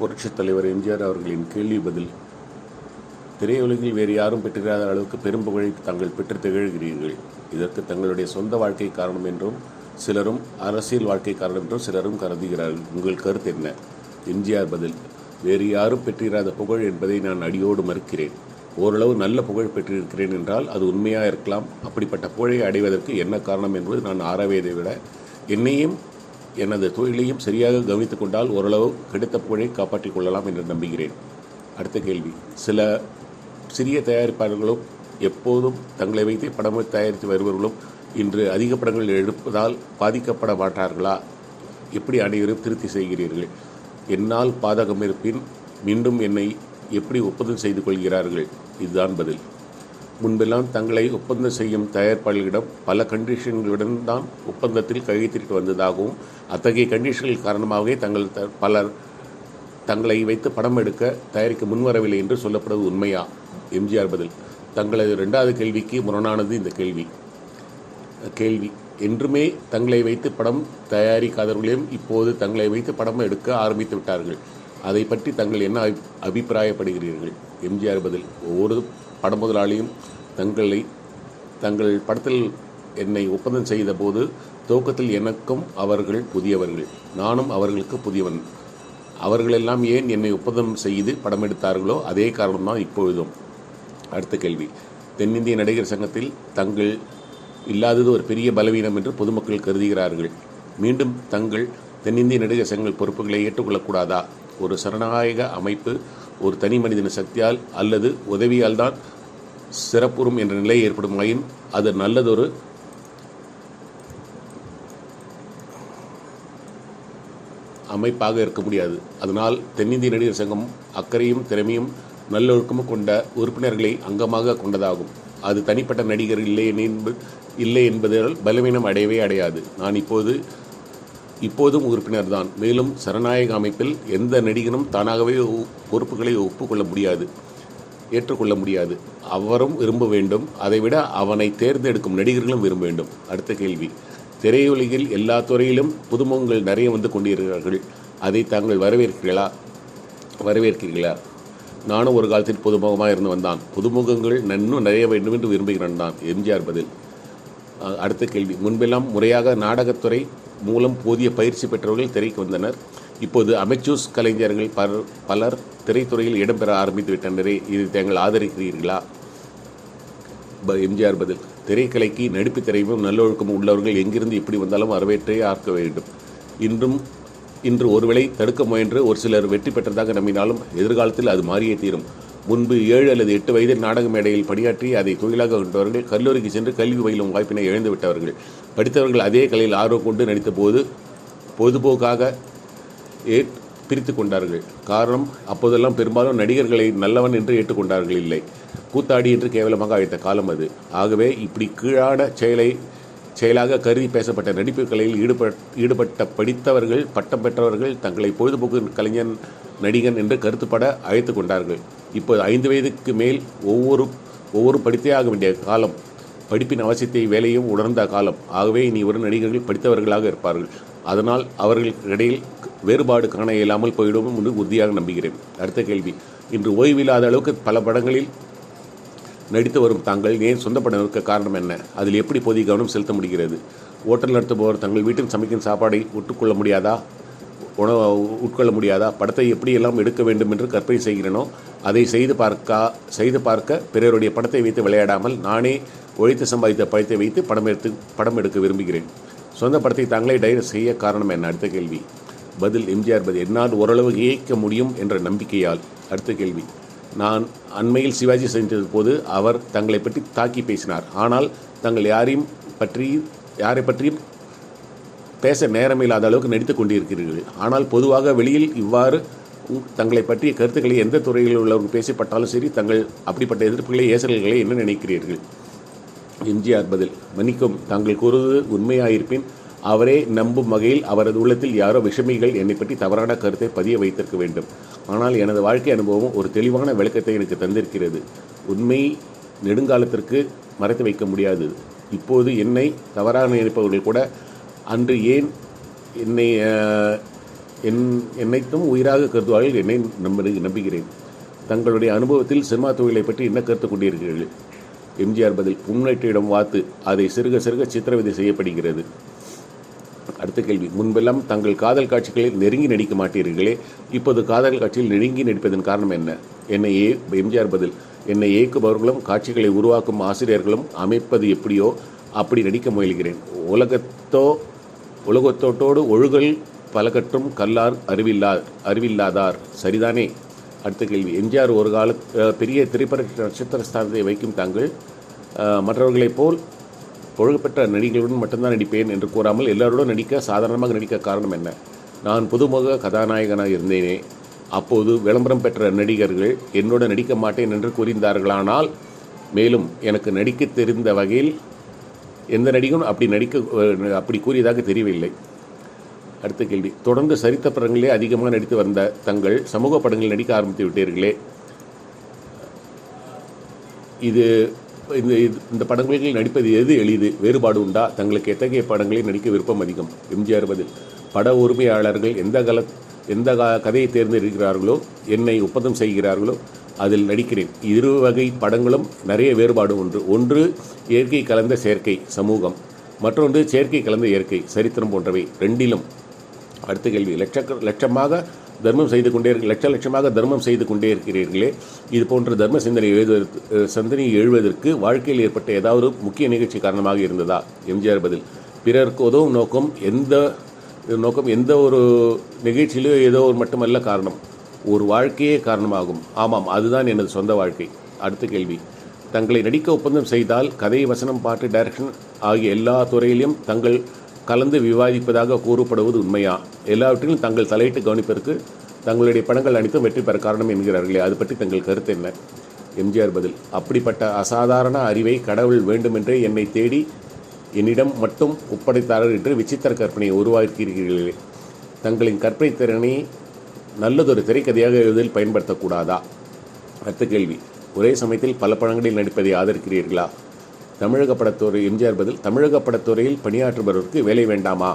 புரட்சித் தலைவர் எம்ஜிஆர் அவர்களின் கேள்வி பதில் திரையுலகில் வேறு யாரும் பெற்றிராத அளவுக்கு பெரும் புகழை தாங்கள் பெற்று திகழ்கிறீர்கள். இதற்கு தங்களுடைய சொந்த வாழ்க்கை காரணம் என்றும் சிலரும் அரசியல் வாழ்க்கை காரணம் என்றும் சிலரும் கருதுகிறார்கள். உங்கள் கருத்து என்ன? எம்ஜிஆர் பதில் வேறு யாரும் பெற்றிராத புகழ் என்பதை நான் அடியோடு மறுக்கிறேன். ஓரளவு நல்ல புகழ் பெற்றிருக்கிறேன் என்றால் அது உண்மையாக இருக்கலாம். அப்படிப்பட்ட புகழை அடைவதற்கு என்ன காரணம் என்பது நான் ஆராய்வதை விட என்னையும் எனது தொழிலையும் சரியாக கவனித்துக் கொண்டால் ஓரளவு கிடைத்த புகழை காப்பாற்றிக் கொள்ளலாம் என்று நம்புகிறேன். அடுத்த கேள்வி. சில சிறிய தயாரிப்பாளர்களும் எப்போதும் தங்களை வைத்து படம் தயாரித்து வருபவர்களும் இன்று அதிக படங்கள் எடுப்பதால் பாதிக்கப்பட மாட்டார்களா? எப்படி அனைவரும் திருப்தி செய்கிறீர்கள்? என்னால் பாதகம் இருப்பின் மீண்டும் என்னை எப்படி ஒப்புதல் செய்து கொள்கிறார்கள்? இதுதான் பதில். முன்பெல்லாம் தங்களை ஒப்பந்தம் செய்யும் தயாரிப்பாளர்களிடம் பல கண்டிஷன்களுடன் தான் ஒப்பந்தத்தில் கையெழுத்திட்டு வந்ததாகவும் அத்தகைய கண்டிஷன்கள் காரணமாகவே தங்கள் த- பலர் தங்களை வைத்து படம் எடுக்க தயாரிக்க முன்வரவில்லை என்று சொல்லப்படுவது உண்மையா? எம்ஜிஆர் பதில். தங்களது ரெண்டாவது கேள்விக்கு முரணானது இந்த கேள்வி. கேள்வி. என்றுமே தங்களை வைத்து படம் தயாரிக்காதவர்களையும் இப்போது தங்களை வைத்து படம் எடுக்க ஆரம்பித்து விட்டார்கள். அதை பற்றி தங்கள் என்ன அபி- அபிப்பிராயப்படுகிறீர்கள்? எம்ஜிஆர் பதில் ஒவ்வொரு பட முதலாளியும் தங்களை தங்கள் படத்தில் என்னை ஒப்பந்தம் செய்த போது துவக்கத்தில் எனக்கும் அவர்கள் புதியவர்கள். நானும் அவர்களுக்கு புதியவன். அவர்களெல்லாம் ஏன் என்னை ஒப்பந்தம் செய்து படம் எடுத்தார்களோ அதே காரணம்தான் இப்பொழுதும். அடுத்த கேள்வி. தென்னிந்திய நடிகர் சங்கத்தில் தங்கள் இல்லாதது ஒரு பெரிய பலவீனம் என்று பொதுமக்கள் கருதுகிறார்கள். மீண்டும் தங்கள் தென்னிந்திய நடிகர் சங்கங்கள் பொறுப்புகளை ஏற்றுக்கொள்ளக்கூடாதா? ஒரு சரணாயக அமைப்பு ஒரு தனி மனிதன சக்தியால் அல்லது உதவியால் தான் சிறப்புறும் என்ற நிலை ஏற்படுமாயின் அது நல்லதொரு அமைப்பாக இருக்க முடியாது. அதனால் தென்னிந்திய நடிகர் சங்கம் அக்கறையும் திறமையும் நல்லொழுக்கமும் கொண்ட உறுப்பினர்களை அங்கமாக கொண்டதாகும். அது தனிப்பட்ட நடிகர் இல்லை என்பது இல்லை என்பதால் பலவீனம் அடையவே அடையாது. நான் இப்போது இப்போதும் உறுப்பினர் தான் மேலும் சரணாயக அமைப்பில் எந்த நடிகனும் தானாகவே பொறுப்புகளை ஒப்புக்கொள்ள முடியாது ஏற்றுக்கொள்ள முடியாது. அவரும் விரும்ப வேண்டும். அதைவிட அவனை தேர்ந்தெடுக்கும் நடிகர்களும் விரும்ப வேண்டும். அடுத்த கேள்வி. திரையுலகில் எல்லா துறையிலும் புதுமுகங்கள் நிறைய வந்து கொண்டிருக்கிறார்கள். அதை தாங்கள் வரவேற்கிறீர்களா? வரவேற்கிறீர்களா? நானும் ஒரு காலத்தில் புதுமுகமாக இருந்து வந்தான். புதுமுகங்கள் இன்னும் நிறைய வேண்டும் என்று விரும்புகிறேன் தான் எம்ஜிஆர் பதில். அடுத்த கேள்வி. முன்பெல்லாம் முறையாக நாடகத்துறை மூலம் போதிய பயிற்சி பெற்றவர்கள் திரைக்கு வந்தனர். இப்போது அமைச்சூஸ் கலைஞர்கள் பலர் பலர் திரைத்துறையில் இடம்பெற ஆரம்பித்து விட்டனரே இது தாங்கள் ஆதரிக்கிறீர்களா? ப- எம்ஜிஆர் பதில் திரைக்கலைக்கு நடிப்பு திரையும் நல்லொழுக்கமும் உள்ளவர்கள் எங்கிருந்து எப்படி வந்தாலும் வரவேற்றே ஆக்க வேண்டும். இன்றும் இன்று ஒருவேளை தடுக்க முயன்று ஒரு சிலர் வெற்றி பெற்றதாக நம்பினாலும் எதிர்காலத்தில் அது மாறியே தீரும். முன்பு ஏழு அல்லது எட்டு வயதில் நாடக மேடையில் பணியாற்றி அதை தொழிலாக கொண்டவர்கள் கல்லூரிக்கு சென்று கல்வி பயிலும் வாய்ப்பினை இழந்து விட்டவர்கள். படித்தவர்கள் அதே கலையில் ஆர்வம் கொண்டு நடித்த போது பொழுதுபோக்காக ஏ பிரித்து கொண்டார்கள். காரணம் அப்போதெல்லாம் பெரும்பாலும் நடிகர்களை நல்லவன் என்று ஏற்றுக்கொண்டார்கள் இல்லை. கூத்தாடி என்று கேவலமாக அழைத்த காலம் அது. ஆகவே இப்படி கீழான செயலை செயலாக கருதி பேசப்பட்ட நடிப்பு கலையில் ஈடுபட் ஈடுபட்ட படித்தவர்கள் பட்டம் பெற்றவர்கள் தங்களை பொழுதுபோக்கு கலைஞன் நடிகன் என்று கருத்துப்பட அழைத்து கொண்டார்கள். இப்போது ஐந்து வயதுக்கு மேல் ஒவ்வொரு ஒவ்வொரு படித்தே ஆக வேண்டிய காலம் படிப்பின் அவசியத்தை வேலையும் உணர்ந்த காலம். ஆகவே இனி ஒரு நடிகர்கள் படித்தவர்களாக இருப்பார்கள். அதனால் அவர்களுக்கிடையில் வேறுபாடு காண இயலாமல் போயிடும் என்று உறுதியாக நம்புகிறேன். அடுத்த கேள்வி. இன்று ஓய்வில்லாத அளவுக்கு பல படங்களில் நடித்து வரும் தாங்கள் ஏன் சொந்த படம் இருக்க காரணம் என்ன? அதில் எப்படி போதிய கவனம் செலுத்த முடிகிறது? ஓட்டல் நடத்துபவர் தங்கள் வீட்டில் சமைக்கும் சாப்பாடை ஒட்டுக்கொள்ள முடியாதா? உணவு உட்கொள்ள முடியாதா? படத்தை எப்படியெல்லாம் எடுக்க வேண்டும் என்று கற்பனை செய்கிறேனோ அதை செய்து பார்க்க செய்து பார்க்க பிறருடைய படத்தை வைத்து விளையாடாமல் நானே உழைத்து சம்பாதித்த படத்தை வைத்து படம் எடுத்து படம் எடுக்க விரும்புகிறேன். சொந்த படத்தை தாங்களே டைரக்ட் செய்ய காரணம் என்ன? அடுத்த கேள்வி. பதில் எம்ஜிஆர் பதில். என்னால் ஓரளவு இயக்க முடியும் என்ற நம்பிக்கையால். அடுத்த கேள்வி. நான் அண்மையில் சிவாஜி சென்றது போது அவர் தங்களை பற்றி தாக்கி பேசினார். ஆனால் தங்கள் யாரையும் பற்றி யாரை பற்றியும் பேச நேரமில்லாத அளவுக்கு நடித்துக் கொண்டிருக்கிறீர்கள். ஆனால் பொதுவாக வெளியில் இவ்வாறு உ- தங்களை பற்றிய கருத்துக்களை எந்த துறையில் உள்ளவர்கள் பேசப்பட்டாலும் சரி தங்கள் அப்படிப்பட்ட எதிர்ப்புகளை ஏசல்களை என்ன நினைக்கிறீர்கள்? எம்ஜிஆர் பதில் மன்னிக்கும் தாங்கள் கூறுவது உண்மையாயிருப்பின் அவரே நம்பும் வகையில் அவரது உள்ளத்தில் யாரோ விஷமிகள் என்னை பற்றி தவறான கருத்தை பதிய வைத்திருக்க வேண்டும். ஆனால் எனது வாழ்க்கை அனுபவம் ஒரு தெளிவான விளக்கத்தை எனக்கு தந்திருக்கிறது. உண்மை நெடுங்காலத்திற்கு மறைத்து வைக்க முடியாது. இப்போது என்னை தவறாக நினைப்பவர்கள் கூட அன்று ஏன் என்னை என் என்னைத்தும் உயிராக கருதுவார்கள் என்னை நம்ப நம்புகிறேன். தங்களுடைய அனுபவத்தில் சினிமா தொழிலை பற்றி என்ன கருத்து கொண்டிருக்கிறீர்கள் எம்ஜிஆர் பதில் முன்னேற்றிடம் வாத்து அதை சிறுக சிறுக சித்திரவதை செய்யப்படுகிறது. அடுத்த கேள்வி. முன்பெல்லாம் தங்கள் காதல் காட்சிகளில் நெருங்கி நடிக்க மாட்டீர்களே இப்போது காதல் காட்சியில் நெருங்கி நடிப்பதன் காரணம் என்ன? என்னை ஏ எம்ஜிஆர் பதில். என்னை இயக்குபவர்களும் காட்சிகளை உருவாக்கும் ஆசிரியர்களும் அமைப்பது எப்படியோ அப்படி நடிக்க முயல்கிறேன். உலகத்தோ உலகத்தோட்டோடு ஒழுகல் பலகற்றும் கல்லார் அறிவில்லா அறிவில்லாதார். சரிதானே? அடுத்த கேள்வி. எம்ஜிஆர் ஒரு கால பெரிய திரைப்பட நட்சத்திர ஸ்தானத்தை வைக்கும் தாங்கள் மற்றவர்களைப் போல் புகழ்பெற்ற நடிகர்களுடன் மட்டும்தான் நடிப்பேன் என்று கூறாமல் எல்லாரோடும் நடிக்க சாதாரணமாக நடிக்க காரணம் என்ன? நான் புதுமுக கதாநாயகனாக இருந்தேனே. அப்போது விளம்பரம் பெற்ற நடிகர்கள் என்னோட நடிக்க மாட்டேன் என்று கூறியிருந்தார்களானால் மேலும் எனக்கு நடிக்க தெரிந்த வகையில் எந்த நடிகனும் அப்படி நடிக்க அப்படி கூறியதாக தெரியவில்லை. அடுத்த கேள்வி. தொடர்ந்து சரித்த படங்களே அதிகமாக நடித்து வந்த தங்கள் சமூக படங்களில் நடிக்க ஆரம்பித்து விட்டீர்களே. இது இந்த இது- இந்த படங்களில் நடிப்பது எது எளிது? வேறுபாடு உண்டா? தங்களுக்கு எத்தகைய படங்களில் நடிக்க விருப்பம் அதிகம்? எம்ஜிஆர் பதில் பட உரிமையாளர்கள் எந்த கல எந்த கதையை தேர்ந்தெடுக்கிறார்களோ என்னை ஒப்பந்தம் செய்கிறார்களோ அதில் நடிக்கிறேன். இரு வகை படங்களும் நிறைய வேறுபாடு ஒன்று ஒன்று இயற்கை கலந்த செயற்கை சமூகம். மற்றொன்று செயற்கை கலந்த இயற்கை சரித்திரம் போன்றவை. ரெண்டிலும் அடுத்த கேள்வி லட்சக்க லட்சமாக தர்மம் செய்து கொண்டே இருக்க- லட்ச லட்சமாக தர்மம் செய்து கொண்டே இருக்கிறீர்களே. இது போன்ற தர்ம சிந்தனை எழுதுவதற்கு அஹ், சிந்தனை எழுவதற்கு வாழ்க்கையில் ஏற்பட்ட ஏதாவது முக்கிய நிகழ்ச்சி காரணமாக இருந்ததா? எம்ஜிஆர் பதில். பிறருக்கு உதவும் நோக்கம் எந்த நோக்கம் எந்த ஒரு நிகழ்ச்சியிலோ ஏதோ ஒரு மட்டுமல்ல காரணம். ஒரு வாழ்க்கையே காரணமாகும். ஆமாம் அதுதான் எனது சொந்த வாழ்க்கை. அடுத்த கேள்வி. தங்களை நடிக்க ஒப்பந்தம் செய்தால் கதை வசனம் பாட்டு டைரக்ஷன் ஆகிய எல்லா துறையிலும் தங்கள் கலந்து விவாதிப்பதாக கூறப்படுவது உண்மையா? எல்லாவற்றிலும் தங்கள் தலையிட்டு கவனிப்பதற்கு தங்களுடைய படங்கள் அனைத்தும் வெற்றி பெற காரணம் என்கிறார்களே அது பற்றி தங்கள் கருத்து என்ன? எம்ஜிஆர் பதில் அப்படிப்பட்ட அசாதாரண அறிவை கடவுள் வேண்டுமென்றே என்னை தேடி என்னிடம் மட்டும் ஒப்படைத்தார்கள் என்று விசித்திர கற்பனையை உருவாக்கியிருக்கிறீர்களே. தங்களின் கற்பனை திறனை நல்லதொரு திரைக்கதையாக எழுதில் பயன்படுத்தக்கூடாதா? அடுத்த கேள்வி ஒரே சமயத்தில் பல படங்களில் நடிப்பதை ஆதரிக்கிறீர்களா? தமிழக படத்துறை எம்ஜிஆர் பதில் தமிழக படத்துறையில் பணியாற்றுபவருக்கு வேலை வேண்டாமா?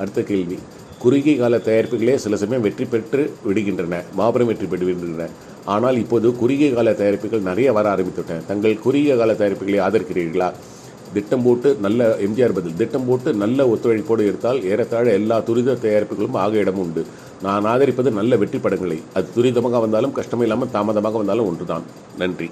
அடுத்த கேள்வி. குறுகிய கால தயாரிப்புகளே சில சமயம் வெற்றி பெற்று விடுகின்றன மாபெரும் வெற்றி பெற்று விடுகின்றன. ஆனால் இப்போது குறுகிய கால தயாரிப்புகள் நிறைய வர ஆரம்பித்துவிட்டன. தங்கள் குறுகிய கால தயாரிப்புகளை ஆதரிக்கிறீர்களா? திட்டம் போட்டு நல்ல எம்ஜிஆர் பதில் திட்டம் போட்டு நல்ல ஒத்துழைப்போடு எடுத்தால் ஏறத்தாழ எல்லா துரித தயாரிப்புகளும் ஆக இடம் உண்டு. நான் ஆதரிப்பது நல்ல வெற்றி படங்களை. அது துரிதமாக வந்தாலும் கஷ்டமில்லாமல் தாமதமாக வந்தாலும் ஒன்றுதான். நன்றி.